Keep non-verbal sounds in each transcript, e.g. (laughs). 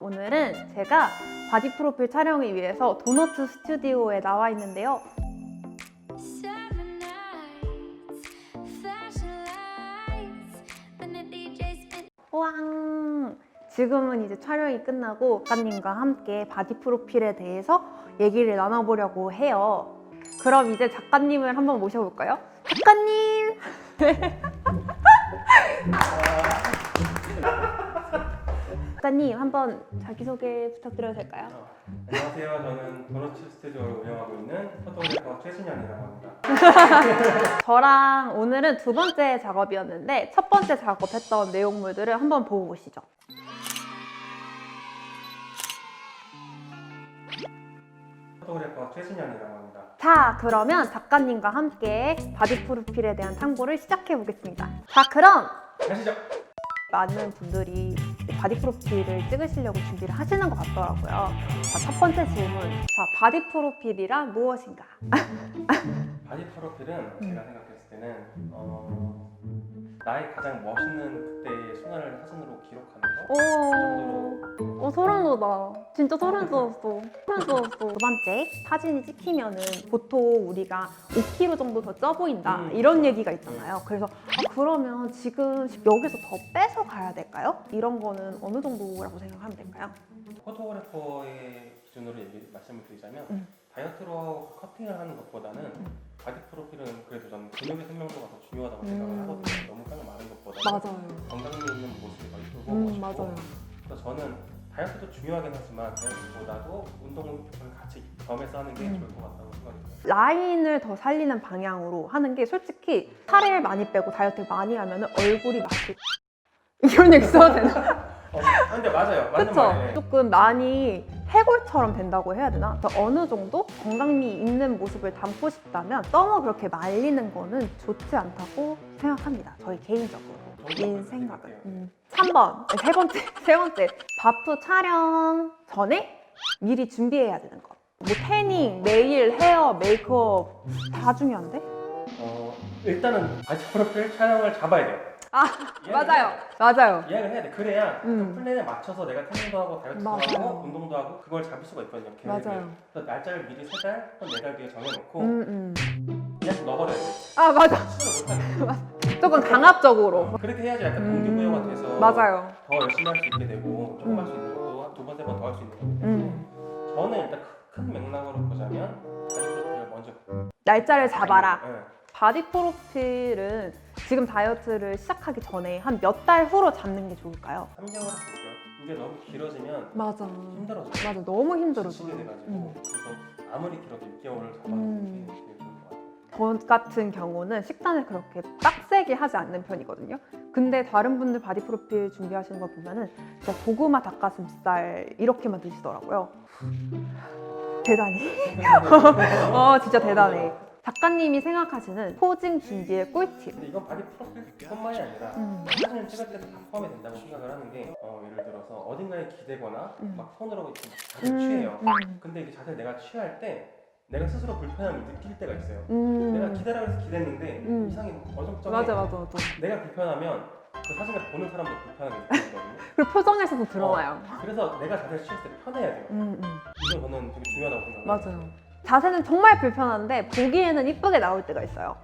오늘은 제가 바디 프로필 촬영을 위해서 도너츠 스튜디오에 나와 있는데요. 호황! 지금은 이제 촬영이 끝나고 작가님과 함께 바디 프로필에 대해서 얘기를 나눠보려고 해요. 그럼 이제 작가님을 한번 모셔볼까요? 작가님! (laughs) (laughs) 작가님 한번 자기소개 부탁드려도 될까요? 어, 안녕하세요. 저는 도너츠 스튜디오를 운영하고 있는 포토그래퍼 최신현이라고 합니다. (laughs) 저랑 오늘은 두 번째 작업이었는데 첫 번째 작업했던 내용물들을 한번 보고 오시죠. 포토그래퍼 최신현이라고 합니다. 자, 그러면 작가님과 함께 바디 프로필에 대한 탐구를 시작해 보겠습니다. 자, 그럼 가시죠. 많은 분들이 바디 프로필을 찍으시려고 준비를 하시는 것 같더라고요. 자, 첫 번째 질문. 자, 바디 프로필이란 무엇인가? 바디 프로필은 제가 생각했을 때는 어, 나의 가장 멋있는 그때의 순간을 사진으로 기록하는 거. 그 정도로 오, 어, 소름 돋아. 진짜 소름 돋았어. 소름 돋았어. 두 번째, 사진이 찍히면은 보통 우리가 5kg 정도 더 쪄 보인다. 음. 이런 얘기가 있잖아요. 그래서 아, 그러면 지금 여기서 더 빼서 가야 될까요? 이런 거는 어느 정도라고 생각하면 될까요? 포토그래퍼의 기준으로 얘기 말씀을 드리자면 음. 다이어트로 커팅을 하는 것보다는 바디 프로필은 그래도 저는 근육의 생명도가 더 중요하다고 생각을 음. 하거든요. 너무 깡 마른 것보다 맞아요. 건강미 있는 모습이 더 이쁘고 음, 멋있고 맞아요. 그래서 저는 다이어트도 중요하긴 하지만 다이어트보다도 운동을 같이 겸해서 하는 게 음. 좋을 것 같다고 생각이 들어요. 라인을 더 살리는 방향으로 하는 게 솔직히 살을 많이 빼고 다이어트를 많이 하면 얼굴이 마시 (laughs) 이런 얘기 써도 되나? 어, 근데 맞아요. 맞는 그쵸? 말이에요. 조금 많이 해골처럼 된다고 해야 되나? 어느 정도 건강미 있는 모습을 담고 싶다면 너무 그렇게 말리는 거는 좋지 않다고 생각합니다. 저희 개인적으로. 인 생각은. 음. 3번, 세 번째, (laughs) 세 번째. 바프 촬영 전에 미리 준비해야 되는 것. 뭐 태닝, 네일, 헤어, 메이크업 다 중요한데? 어, 일단은 바디 프로필 촬영을 잡아야 돼요. 아, 예약을 맞아요. 맞아요. 예약을 해야 돼. 그래야 음. 그 플랜에 맞춰서 내가 태닝도 하고 다이어트도 맞아요. 하고 운동도 하고 그걸 잡을 수가 있거든요. 계획을. 맞아요. 그래서 날짜를 미리 세 달, 혹은 네달 뒤에 정해놓고 음, 음. 그냥 넣어버려야 돼. 아, 맞아. 조금 강압적으로. 어, 그렇게 해야지 약간 동기부여가 돼서 음, 맞아요. 더 열심히 할 수 있게 되고 조금 음. 할수 있는 것도 두 번, 세 번 더 할 수 있는 거거든요. 음. 저는 일단 큰, 큰 맥락으로 보자면 바디 프로필을 먼저 날짜를 잡아라. 네. 바디 프로필은 지금 다이어트를 시작하기 전에 한 몇 달 후로 잡는 게 좋을까요? 3개월 할게요. 이게 너무 길어지면 맞아. 힘들어져요. 맞아. 너무 힘들어. 지치게 돼가지고 음. 그래서 아무리 길어도 6개월을 잡아놓는 음. 게 제일 좋을 것 같아요. 저 같은 경우는 식단을 그렇게 빡세게 하지 않는 편이거든요. 근데 다른 분들 바디 프로필 준비하시는 거 보면은 진짜 고구마 닭가슴살 이렇게만 드시더라고요. 대단히. (laughs) 어, 진짜 대단해. 작가님이 생각하시는 포징 준비의 꿀팁. 근데 이건 바디 프로필뿐만이 아니라 음. 사진을 찍을 때도 다 포함이 된다고 생각을 하는 게 어, 예를 들어서 어딘가에 기대거나 음. 막 손으로 이렇게 자세를 취해요. 음. 근데 이게 자세를 내가 취할 때 내가 스스로 불편함을 느낄 때가 있어요. 음. 내가 기대라고 해서 기댔는데 음. 이상이 어정쩡해. 맞아, 맞아, 맞아. 내가 불편하면 그 사진을 보는 사람도 불편하게 느끼거든요. (laughs) 그리고 표정에서도 드러나요. 그래서 내가 자세를 취했을 때 편해야 돼요. 음, 음. 이건 저는 되게 중요하다고 생각해요. 맞아요. 자세는 정말 불편한데 보기에는 이쁘게 나올 때가 있어요.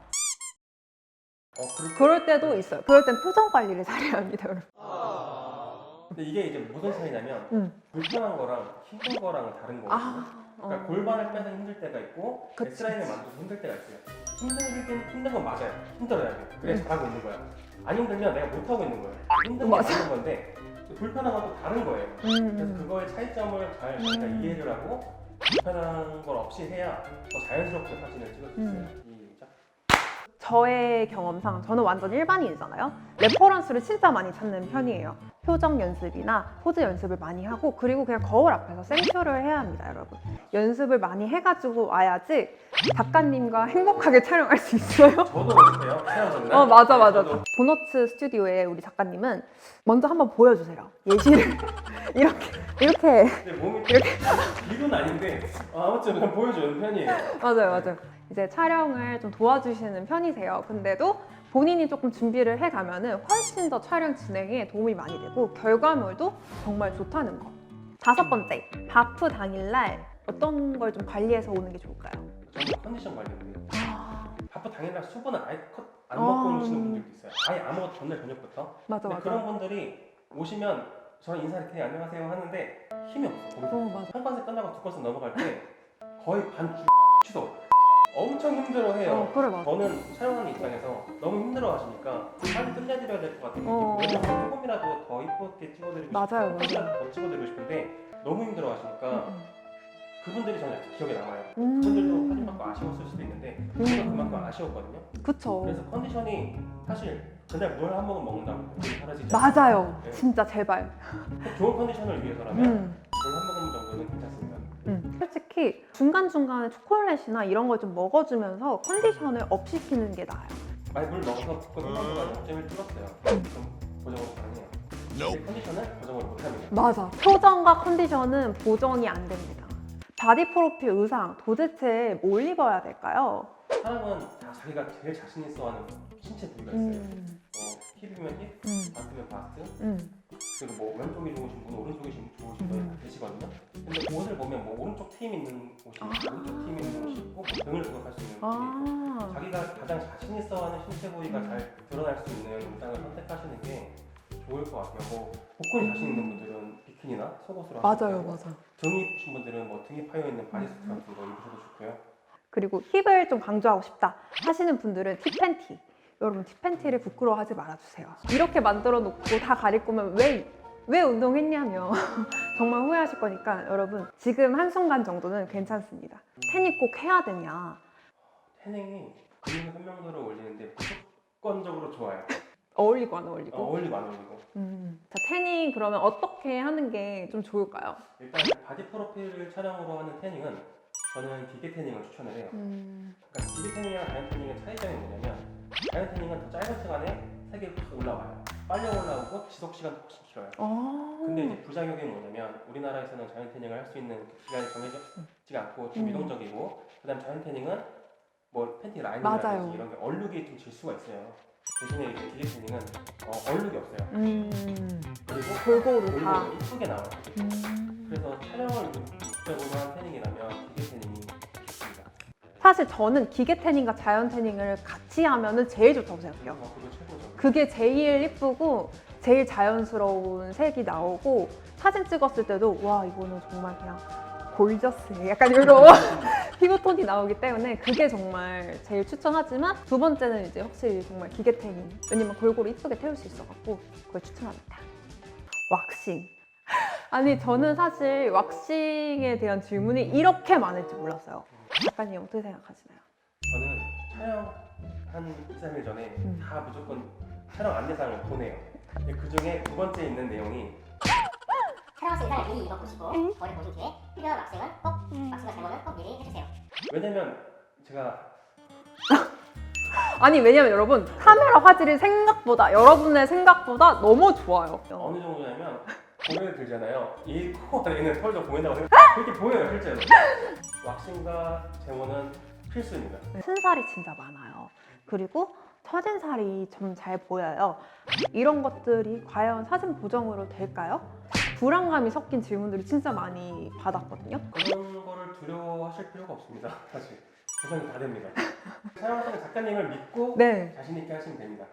어, 그럴 그럴 때도 있어요. 그럴 땐 표정 관리를 (laughs) 잘해야 합니다, 여러분. 근데 이게 이제 무슨 차이냐면 음. 불편한 거랑 힘든 거랑은 다른 거거든요. 아, 그러니까 어. 골반을 빼서 힘들 때가 있고 그치, S라인을. 만들어서 힘들 때가 있어요. 힘든 게 힘든 건 맞아요. 힘들어야 돼. 그래 음. 잘하고 있는 거야. 안 힘들면 내가 못 하고 있는 거예요. 힘든 게 맞아. 맞는 건데 불편한 건 또 다른 거예요. 그래서 음. 그거의 차이점을 잘 저희가 음. 이해를 하고 불편한 걸 없이 해야 더 자연스럽게 사진을 찍을 수 있어요. 음. 이. 저의 경험상 저는 완전 일반인이잖아요. 레퍼런스를 진짜 많이 찾는 편이에요. 표정 연습이나 포즈 연습을 많이 하고 그리고 그냥 거울 앞에서 생쇼를 해야 합니다, 여러분. 연습을 많이 해가지고 와야지 작가님과 행복하게 촬영할 수 있어요. 저도 연습해요. 헤어졌나? 어 맞아 맞아. 도너츠 스튜디오에 우리 작가님은 먼저 한번 보여주세요. 예시를 (laughs) 이렇게 이렇게 근데 몸이 이렇게 일은 아닌데 어, 아무튼 그냥 보여주는 편이에요. 맞아요 맞아요. 이제 촬영을 좀 도와주시는 편이세요. 근데도 본인이 조금 준비를 해가면은 훨씬 더 촬영 진행에 도움이 많이 되고 결과물도 정말 좋다는 거. 다섯 번째, 바프 당일날 어떤 걸 좀 관리해서 오는 게 좋을까요? 저는 컨디션 관리인데요. 아, 바쁘 당일날 수분을 아예 컷안 아. 먹고 오시는 분들도 있어요. 아예 아무것도 전날 저녁부터. 맞아 근데 맞아. 그런 분들이 오시면 저랑 인사 이렇게 안녕하세요 하는데 힘이 없어. 거기서. 어 맞아. 한 건씩 끝나고 두 건씩 넘어갈 때 거의 반 주 취소. 엄청 힘들어해요. 어 그래 맞아. 저는 촬영하는 입장에서 너무 힘들어 하시니까 빨리 끝내드려야 될 것 같은 어. 느낌. 왜냐면 조금이라도 더 이쁘게 찍어드리고 맞아요, 싶고 조금이라도 더 찍어드리고 싶은데 너무 힘들어 하시니까 그분들이 저는 약간 기억에 남아요. 음. 그분들도 사진 받고 아쉬웠을 수도 있는데 저도 그만큼 아쉬웠거든요. 그쵸. 그래서 컨디션이 사실 그날 물 한 모금 먹는다고 사라지지 맞아요. 네. 진짜 제발. 않아요. 좋은 컨디션을 위해서라면 음. 물 한 모금 정도는 괜찮습니다. 음. 솔직히 중간중간에 초콜릿이나 이런 걸 좀 먹어주면서 컨디션을 업 시키는 게 나아요. 많이 물 넣어서 붓고 생각보다 0.1 줄었어요. 그럼 보정으로 가능해요. 근데 컨디션을 보정을 못합니다. 맞아. 표정과 컨디션은 보정이 안 됩니다. 바디 프로필 의상 도대체 뭘 입어야 될까요? 사람은 다 자기가 제일 자신 있어 하는 신체 부위가 있어요. 음, 뭐 힙이면 힙, 음, 바스면 바스, 음. 그리고 뭐 왼쪽이 좋으신 분, 오른쪽이 좋으신 분 음. 계시거든요. 근데 옷을 보면 뭐 오른쪽 팀 있는 옷이 아. 있고 오른쪽 팀 있는 옷이 있고 뭐 등을 부각할 수 있는 옷이 있고 아, 자기가 가장 자신 있어 하는 신체 부위가 음. 잘 드러날 수 있는 의상을 선택하시는 게 좋을 것 같아요. 뭐 복근이 자신 있는 분들은 비키니나 속옷으로 맞아요, 되고 맞아. 등이 이쁘신 분들은 뭐 등이 파여 있는 바디수트 같은 거 입으셔도 좋고요. 그리고 힙을 좀 강조하고 싶다 하시는 분들은 티 팬티. 여러분 티 팬티를 부끄러워하지 말아주세요. 이렇게 만들어 놓고 다 가릴 거면 왜, 왜 운동했냐며 (laughs) 정말 후회하실 거니까 여러분 지금 한순간 정도는 괜찮습니다. 태닝 꼭 해야 되냐? 태닝이 근육 선명도를 올리는데 무조건적으로 좋아요. 어울리고 안 어울리고? 어, 어울리고 안 어울리고. 음. 자 태닝 그러면 어떻게 하는 게 좀 좋을까요? 일단 바디 프로필 촬영으로 하는 태닝은 저는 기계 태닝을 추천을 해요. 음. 그러니까 기계 태닝이랑 자연 태닝의 차이점이 뭐냐면 자연 태닝은 더 짧은 시간에 색이 확 올라와요. 빨리 올라오고 지속 시간도 훨씬 길어요. 어. 근데 이제 부작용이 뭐냐면 우리나라에서는 자연 태닝을 할 수 있는 그 기간이 정해지지가 않고 좀 음. 유동적이고 그다음 자연 태닝은 뭐 팬티. 라인이라든지 이런 게 얼룩이 좀 질 수가 있어요. 대신에 이제 기계 태닝은 어, 얼룩이 없어요. 음. 그리고 골고루 다. 골고루 이쁘게 나와요. 음. 사실 저는 기계 태닝과 자연 태닝을 같이 하면은 제일 좋다고 생각해요. 최고죠. 그게 제일 예쁘고 제일 자연스러운 색이 나오고 사진 찍었을 때도 와 이거는 정말 그냥 골저스 약간 이런 (laughs) 피부톤이 나오기 때문에 그게 정말 제일 추천하지만 두 번째는 이제 확실히 정말 기계 태닝 왜냐면 골고루 이쁘게 태울 수 있어갖고 그걸 추천합니다. 왁싱 아니 저는 사실 왁싱에 대한 질문이 이렇게 많을 줄 몰랐어요. 작가님 어떻게 생각하시나요? 저는 촬영 한 2, 3일 전에 음. 다 무조건 촬영 안내상을 보내요. 그 중에 두 번째 있는 내용이 촬영하신 의상을 미리 입어보시고 거울을 보신 뒤에 필요한 왁싱은 꼭 왁싱과 제모는 꼭 미리 해주세요. 왜냐면 제가 아니 왜냐면 여러분 카메라 화질이 생각보다 여러분의 생각보다 너무 좋아요. 어느 정도냐면 고개를 들잖아요. 이 코 안에 있는 털도 보인다고 생각 그렇게 보여요 실제로. 왁싱과 제모는 필수입니다. 순살이 진짜 많아요. 그리고 처진 살이 좀 잘 보여요. 이런 것들이 과연 사진 보정으로 될까요? 불안감이 섞인 질문들이 진짜 많이 받았거든요. 그런 거를 두려워하실 필요가 없습니다. 사실 보상이 다 됩니다. 촬영하시는 작가님을 믿고 네. 자신 있게 하시면 됩니다.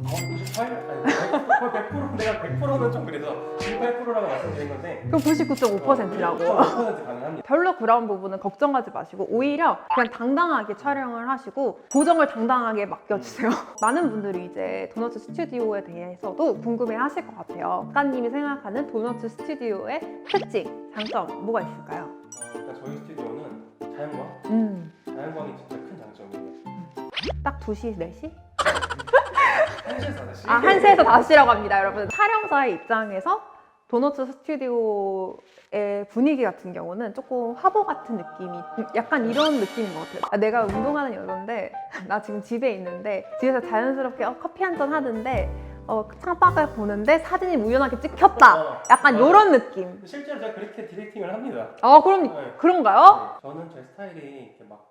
음. 어, 98? 아니 100%, 100% 내가 100%는 좀 그래서 98%라고 말씀드린 건데 그럼 99.5%라고. 99% 가능합니다. 별로 그런 부분은 걱정하지 마시고 오히려 그냥 당당하게 촬영을 하시고 보정을 당당하게 맡겨주세요. (laughs) 많은 분들이 이제 도너츠 스튜디오에 대해서도 궁금해하실 것 같아요. 작가님이 생각하는 도너츠 스튜디오의 특징, 장점 뭐가 있을까요? 어, 일단 저희 스튜디오는 자연광, 음, 자연광이 진짜 큰 장점이에요. 딱 2시, 4시? (laughs) 한시에서 하나씩. 아, 1시에서 5시라고 합니다, 여러분. 촬영사의 입장에서 도너츠 스튜디오의 분위기 같은 경우는 조금 화보 같은 느낌이 약간 이런 느낌인 것 같아요. 아, 내가 운동하는 여자인데 (laughs) 나 지금 집에 있는데 집에서 자연스럽게 어, 커피 한 잔 하는데 어, 창밖을 보는데 사진이 우연하게 찍혔다. 어, 약간 맞아요. 이런 느낌. 실제로 제가 그렇게 디렉팅을 합니다. 아 그럼 네. 그런가요? 저는 제 스타일이 이렇게 막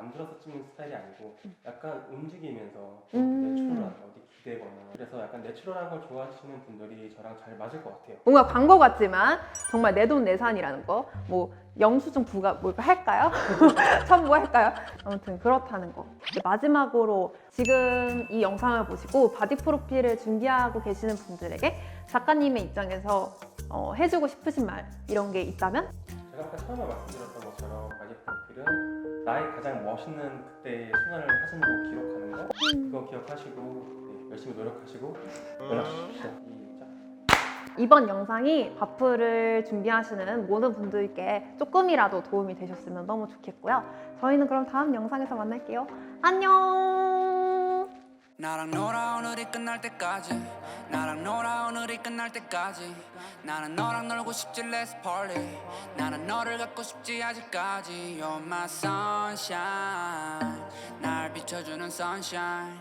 만들어서 찍는 스타일이 아니고 약간 움직이면서 음. 내추럴한 어디 기대거나 그래서 약간 내추럴한 걸 좋아하시는 분들이 저랑 잘 맞을 것 같아요. 뭔가 광고 같지만 정말 내 돈 내산이라는 거, 뭐 영수증 부가 뭘까 할까요? (laughs) 첨부할까요? 아무튼 그렇다는 거. 이제 마지막으로 지금 이 영상을 보시고 바디 프로필을 준비하고 계시는 분들에게 작가님의 입장에서 어, 해주고 싶으신 말 이런 게 있다면? 제가 아까 처음에 말씀드렸던 것처럼 바디 프로필은 나의 가장 멋있는 그때의 순간을 사진으로 기록하는 거 그거 기억하시고 네, 열심히 노력하시고 연락 주십시오. 이번 영상이 바프를 준비하시는 모든 분들께 조금이라도 도움이 되셨으면 너무 좋겠고요. 저희는 그럼 다음 영상에서 만날게요. 안녕! 나랑 놀아 오늘이 끝날 때까지. 나랑 놀아 오늘이 끝날 때까지. 나는 너랑 놀고 싶지 let's party. 나는 너를 갖고 싶지 아직까지. You're my sunshine. 날 비춰주는 sunshine